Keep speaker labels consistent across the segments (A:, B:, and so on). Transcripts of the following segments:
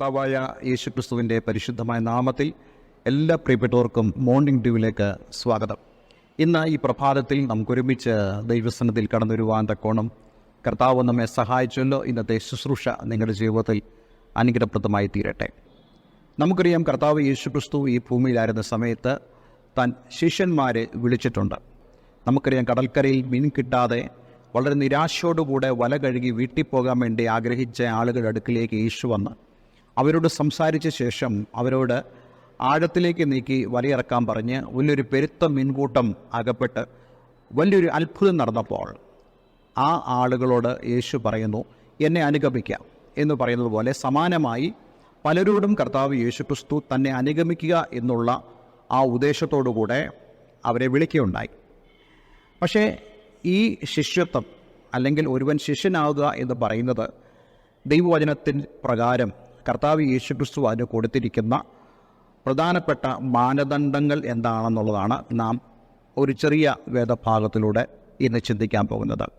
A: കർത്താവായ യേശുക്രിസ്തുവിന്റെ പരിശുദ്ധമായ നാമത്തിൽ എല്ലാ പ്രിയപ്പെട്ടവർക്കും മോർണിംഗ് ഡ്യൂവിലേക്ക് സ്വാഗതം. ഇന്ന് ഈ പ്രഭാതത്തിൽ നമുക്കൊരുമിച്ച് ദൈവസനത്തിൽ കടന്നു വരുവാൻ തക്കോണം കർത്താവ് നമ്മെ സഹായിച്ചല്ലോ. ഇന്നത്തെ ശുശ്രൂഷ നിങ്ങളുടെ ജീവിതത്തിൽ അനുഗ്രഹപ്രദമായി തീരട്ടെ. നമുക്കറിയാം കർത്താവ് യേശുക്രിസ്തു ഈ ഭൂമിയിലായിരുന്ന സമയത്ത് താൻ ശിഷ്യന്മാരെ വിളിച്ചിട്ടുണ്ട്. നമുക്കറിയാം കടൽക്കരയിൽ മീൻ കിട്ടാതെ വളരെ നിരാശയോടുകൂടെ വല കഴുകി വീട്ടിൽ പോകാൻ വേണ്ടി ആഗ്രഹിച്ച ആളുകളുടെ അടുക്കിലേക്ക് യേശു വന്ന് അവരോട് സംസാരിച്ച ശേഷം അവരോട് ആഴത്തിലേക്ക് നീക്കി വലയിറക്കാൻ പറഞ്ഞ് വലിയൊരു പെരുത്ത മീൻകൂട്ടം അകപ്പെട്ട് വലിയൊരു അത്ഭുതം നടന്നപ്പോൾ ആ ആളുകളോട് യേശു പറയുന്നു എന്നെ അനുഗമിക്കാം എന്ന് പറയുന്നത് പോലെ സമാനമായി പലരോടും കർത്താവ് യേശു ക്രിസ്തു തന്നെ അനുഗമിക്കുക എന്നുള്ള ആ ഉദ്ദേശത്തോടുകൂടെ അവരെ വിളിക്കുകയുണ്ടായി. പക്ഷേ ഈ ശിഷ്യത്വം അല്ലെങ്കിൽ ഒരുവൻ ശിഷ്യനാവുക എന്ന് പറയുന്നത് ദൈവവചനത്തിൻ പ്രകാരം കർത്താവ് യേശു ക്രിസ്തു അതിന് കൊടുത്തിരിക്കുന്ന പ്രധാനപ്പെട്ട മാനദണ്ഡങ്ങൾ എന്താണെന്നുള്ളതാണ് നാം ഒരു ചെറിയ വേദഭാഗത്തിലൂടെ ഇന്ന് ചിന്തിക്കാൻ പോകുന്നത്.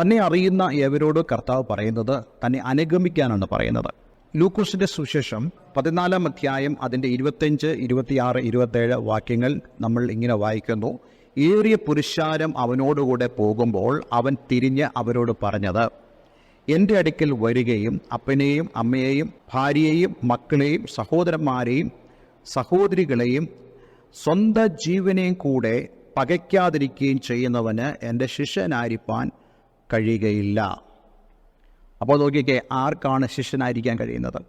A: തന്നെ അറിയുന്ന ഏവരോട് കർത്താവ് പറയുന്നത് തന്നെ അനുഗമിക്കാനാണ് പറയുന്നത്. ലൂക്കോസിന്റെ സുശേഷം പതിനാലാം അധ്യായം അതിന്റെ ഇരുപത്തഞ്ച് ഇരുപത്തിയാറ് ഇരുപത്തേഴ് വാക്യങ്ങൾ നമ്മൾ ഇങ്ങനെ വായിക്കുന്നു. ഏറിയ പുരുഷാരം അവനോടുകൂടെ പോകുമ്പോൾ അവൻ തിരിഞ്ഞ് അവരോട് പറഞ്ഞത് എന്റെ അടുക്കൽ വരികയും അപ്പനെയും അമ്മയെയും ഭാര്യയെയും മക്കളെയും സഹോദരന്മാരെയും സഹോദരികളെയും സ്വന്തം ജീവനെയും കൂടെ പകയ്ക്കാതിരിക്കുകയും ചെയ്യുന്നവന് എന്റെ ശിഷ്യനായിരിക്കാൻ കഴിയുകയില്ല. അപ്പോൾ നോക്കിക്കേ ആർക്കാണ് ശിഷ്യനായിരിക്കാൻ കഴിയുന്നത്?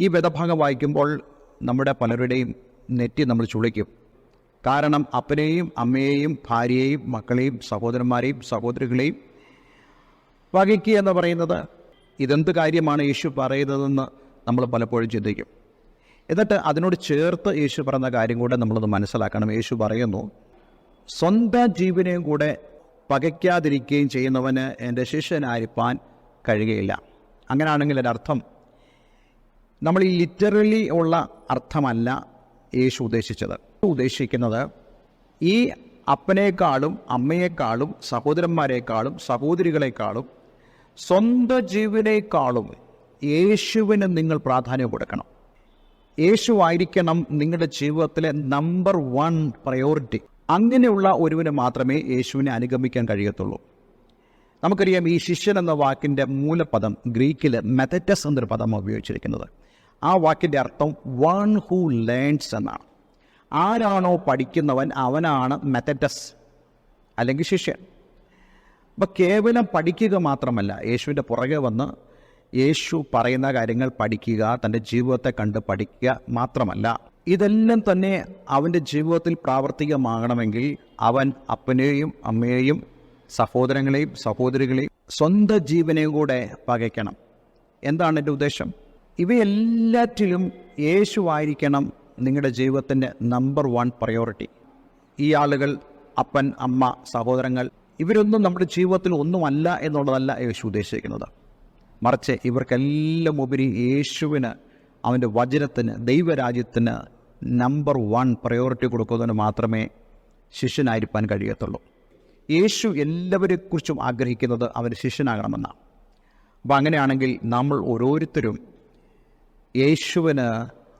A: ഈ വേദഭാഗം വായിക്കുമ്പോൾ നമ്മുടെ പലരുടെയും നെറ്റി നമ്മൾ ചുളിക്കും. കാരണം അപ്പനെയും അമ്മയെയും ഭാര്യയെയും മക്കളെയും സഹോദരന്മാരെയും സഹോദരികളെയും വകയ്ക്കുക എന്ന് പറയുന്നത് ഇതെന്ത് കാര്യമാണ് യേശു പറയുന്നതെന്ന് നമ്മൾ പലപ്പോഴും ചിന്തിക്കും. എന്നിട്ട് അതിനോട് ചേർത്ത് യേശു പറഞ്ഞ കാര്യം കൂടെ നമ്മളത് മനസ്സിലാക്കണം. യേശു പറയുന്നു സ്വന്തം ജീവനെയും കൂടെ പകയ്ക്കാതിരിക്കുകയും ചെയ്യുന്നവന് എന്റെ ശിഷ്യനായിരിക്കാൻ കഴിയുകയില്ല. അങ്ങനെയാണെങ്കിൽ എന്റെ അർത്ഥം നമ്മൾ ഈ ലിറ്ററലി ഉള്ള അർത്ഥമല്ല യേശു ഉദ്ദേശിച്ചത്. ഉദ്ദേശിക്കുന്നത് ഈ അപ്പനേക്കാളും അമ്മയേക്കാളും സഹോദരന്മാരെക്കാളും സഹോദരികളെക്കാളും സ്വന്തം ജീവനേക്കാളും യേശുവിന് നിങ്ങൾ പ്രാധാന്യം കൊടുക്കണം. യേശു ആയിരിക്കണം നിങ്ങളുടെ ജീവിതത്തിലെ നമ്പർ വൺ പ്രയോറിറ്റി അങ്ങനെയുള്ള ഒരുവന് മാത്രമേ യേശുവിനെ അനുഗമിക്കാൻ കഴിയത്തുള്ളൂ. നമുക്കറിയാം ഈ ശിഷ്യൻ എന്ന വാക്കിന്റെ മൂലപദം ഗ്രീക്കിൽ മെത്തറ്റസ് എന്നൊരു പദം ഉപയോഗിച്ചിരിക്കുന്നത്. ആ വാക്കിന്റെ അർത്ഥം വൺ ഹൂ ലേൺസ് എന്നാണ്. ആരാണോ പഠിക്കുന്നവൻ അവനാണ് മെത്തറ്റസ് അല്ലെങ്കിൽ ശിഷ്യൻ. അപ്പോൾ കേവലം പഠിക്കുക മാത്രമല്ല യേശുവിന്റെ പുറകെ വന്ന് യേശു പറയുന്ന കാര്യങ്ങൾ പഠിക്കുക തന്റെ ജീവിതത്തെ കണ്ട് പഠിക്കുക മാത്രമല്ല ഇതെല്ലാം തന്നെ അവന്റെ ജീവിതത്തിൽ പ്രാവർത്തികമാകണമെങ്കിൽ അവൻ അപ്പനെയും അമ്മയെയും സഹോദരങ്ങളെയും സഹോദരികളെയും സ്വന്തം ജീവനെയും കൂടെ പകയ്ക്കണം. എന്താണ് എന്റെ ഉദ്ദേശം? ഇവയെല്ലാറ്റിലും യേശു ആയിരിക്കണം നിങ്ങളുടെ ജീവിതത്തിന്റെ നമ്പർ വൺ പ്രയോറിറ്റി ഈ ആളുകൾ അപ്പൻ അമ്മ സഹോദരങ്ങൾ ഇവരൊന്നും നമ്മുടെ ജീവിതത്തിൽ ഒന്നുമല്ല എന്നുള്ളതല്ല യേശു ഉദ്ദേശിക്കുന്നത്. മറിച്ച് ഇവർക്കെല്ലാം ഉപരി യേശുവിന് അവന്റെ വചനത്തിന് ദൈവരാജ്യത്തിന് നമ്പർ വൺ പ്രയോറിറ്റി കൊടുക്കുന്നതിന് മാത്രമേ ശിഷ്യനായിരിക്കാൻ കഴിയത്തുള്ളൂ. യേശു എല്ലാവരെക്കുറിച്ചും ആഗ്രഹിക്കുന്നത് അവന്റെ ശിഷ്യനാകണമെന്നാണ്. അപ്പോൾ അങ്ങനെയാണെങ്കിൽ നമ്മൾ ഓരോരുത്തരും യേശുവിന്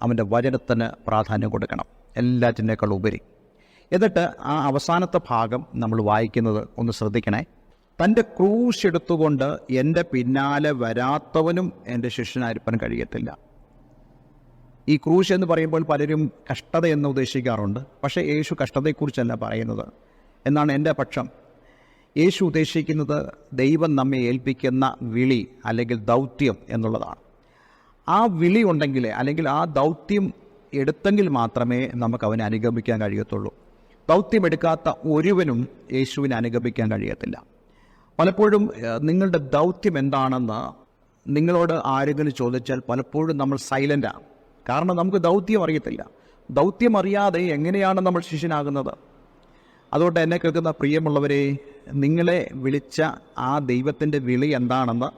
A: അവന്റെ വചനത്തിന് പ്രാധാന്യം കൊടുക്കണം. എല്ലാറ്റിനേക്കാൾ ഉപരി എന്നിട്ട് ആ അവസാനത്തെ ഭാഗം നമ്മൾ വായിക്കുന്നത് ഒന്ന് ശ്രദ്ധിക്കണേ. തന്റെ ക്രൂശ് എടുത്തുകൊണ്ട് എന്റെ പിന്നാലെ വരാത്തവനും എന്റെ ശിഷ്യനായിരിക്കാൻ കഴിയത്തില്ല. ഈ ക്രൂശ് എന്ന് പറയുമ്പോൾ പലരും കഷ്ടത എന്ന് ഉദ്ദേശിക്കാറുണ്ട്. പക്ഷേ യേശു കഷ്ടതയെക്കുറിച്ചല്ല പറയുന്നത്. എന്നാണ് എന്റെ പക്ഷം. യേശു ഉദ്ദേശിക്കുന്നത് ദൈവം നമ്മെ ഏൽപ്പിക്കുന്ന വിളി അല്ലെങ്കിൽ ദൗത്യം എന്നുള്ളതാണ്. ആ വിളി ഉണ്ടെങ്കിൽ അല്ലെങ്കിൽ ആ ദൗത്യം എടുത്തെങ്കിൽ മാത്രമേ നമുക്ക് അവനെ അനുഗമിക്കാൻ കഴിയത്തുള്ളൂ. ദൗത്യം എടുക്കാത്ത ഒരുവനും യേശുവിനെ അനുഗമിക്കാൻ കഴിയത്തില്ല. പലപ്പോഴും നിങ്ങളുടെ ദൗത്യം എന്താണെന്ന് നിങ്ങളോട് ആരെങ്കിലും ചോദിച്ചാൽ പലപ്പോഴും നമ്മൾ സൈലന്റാണ് കാരണം നമുക്ക് ദൗത്യം അറിയത്തില്ല. ദൗത്യം അറിയാതെ എങ്ങനെയാണ് നമ്മൾ ശിഷ്യനാകുന്നത്? അതുകൊണ്ട് എന്നെ കേൾക്കുന്ന പ്രിയമുള്ളവരെ നിങ്ങളെ വിളിച്ച ആ ദൈവത്തിന്റെ വിളി എന്താണെന്ന്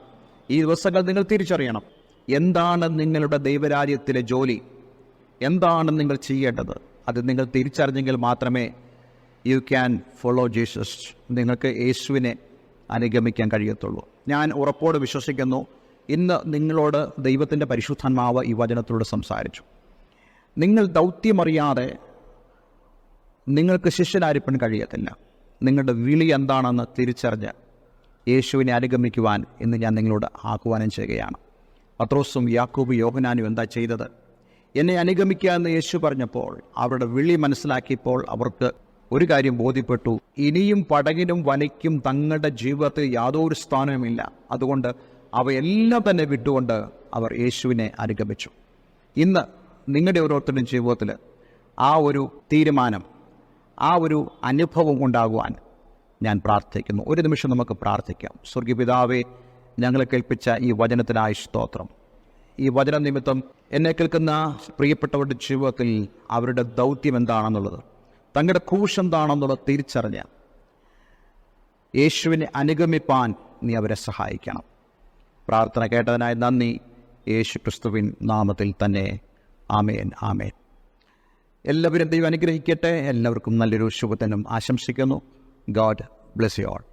A: ഈ ദിവസങ്ങൾ നിങ്ങൾ തിരിച്ചറിയണം. എന്താണ് നിങ്ങളുടെ ദൈവരാജ്യത്തിലെ ജോലി? എന്താണ് നിങ്ങൾ ചെയ്യേണ്ടത്? അത് നിങ്ങൾ തിരിച്ചറിഞ്ഞെങ്കിൽ മാത്രമേ യു ക്യാൻ ഫോളോ ജീസസ് നിങ്ങൾക്ക് യേശുവിനെ അനുഗമിക്കാൻ കഴിയത്തുള്ളൂ. ഞാൻ ഉറപ്പോട് വിശ്വസിക്കുന്നു ഇന്ന് നിങ്ങളോട് ദൈവത്തിന്റെ പരിശുദ്ധാത്മാവ് ഈ വചനത്തിലൂടെ സംസാരിച്ചു. നിങ്ങൾ ദൗത്യമറിയാതെ നിങ്ങൾക്ക് ശിഷ്യനാരിപ്പൻ കഴിയത്തില്ല. നിങ്ങളുടെ വിളി എന്താണെന്ന് തിരിച്ചറിഞ്ഞ് യേശുവിനെ അനുഗമിക്കുവാൻ ഇന്ന് ഞാൻ നിങ്ങളോട് ആഹ്വാനം ചെയ്യുകയാണ്. പത്രോസും യാക്കൂബ് യോഹനാനും എന്താ ചെയ്തത്? എന്നെ അനുഗമിക്കുക എന്ന് യേശു പറഞ്ഞപ്പോൾ അവരുടെ വിളി മനസ്സിലാക്കിയപ്പോൾ അവർക്ക് ഒരു കാര്യം ബോധ്യപ്പെട്ടു. ഇനിയും പടകിനും വനയ്ക്കും തങ്ങളുടെ ജീവിതത്തിൽ യാതൊരു സ്ഥാനവുമില്ല. അതുകൊണ്ട് അവയെല്ലാം തന്നെ വിട്ടുകൊണ്ട് അവർ യേശുവിനെ അനുഗമിച്ചു. ഇന്ന് നിങ്ങളുടെ ഓരോരുത്തരുടെയും ജീവിതത്തിൽ ആ ഒരു തീരുമാനം ആ ഒരു അനുഭവം ഉണ്ടാകുവാൻ ഞാൻ പ്രാർത്ഥിക്കുന്നു. ഒരു നിമിഷം നമുക്ക് പ്രാർത്ഥിക്കാം. സ്വർഗീയപിതാവെ ഞങ്ങളെ കേൾപ്പിച്ച ഈ വചനത്തിനായി സ്തോത്രം. ഈ വചന നിമിത്തം എന്നെ കേൾക്കുന്ന പ്രിയപ്പെട്ടവരുടെ ജീവിതത്തിൽ അവരുടെ ദൗത്യം എന്താണെന്നുള്ളത് തങ്ങളുടെ ക്രൂശ് എന്താണെന്നുള്ളത് തിരിച്ചറിഞ്ഞ യേശുവിനെ അനുഗമിപ്പാൻ നീ അവരെ സഹായിക്കണം. പ്രാർത്ഥന കേട്ടതിനായി നന്ദി. യേശു ക്രിസ്തുവിൻ നാമത്തിൽ തന്നെ ആമേൻ ആമേൻ. എല്ലാവരും ദൈവം അനുഗ്രഹിക്കട്ടെ. എല്ലാവർക്കും നല്ലൊരു ശുഭത്തിനും ആശംസിക്കുന്നു. God bless you all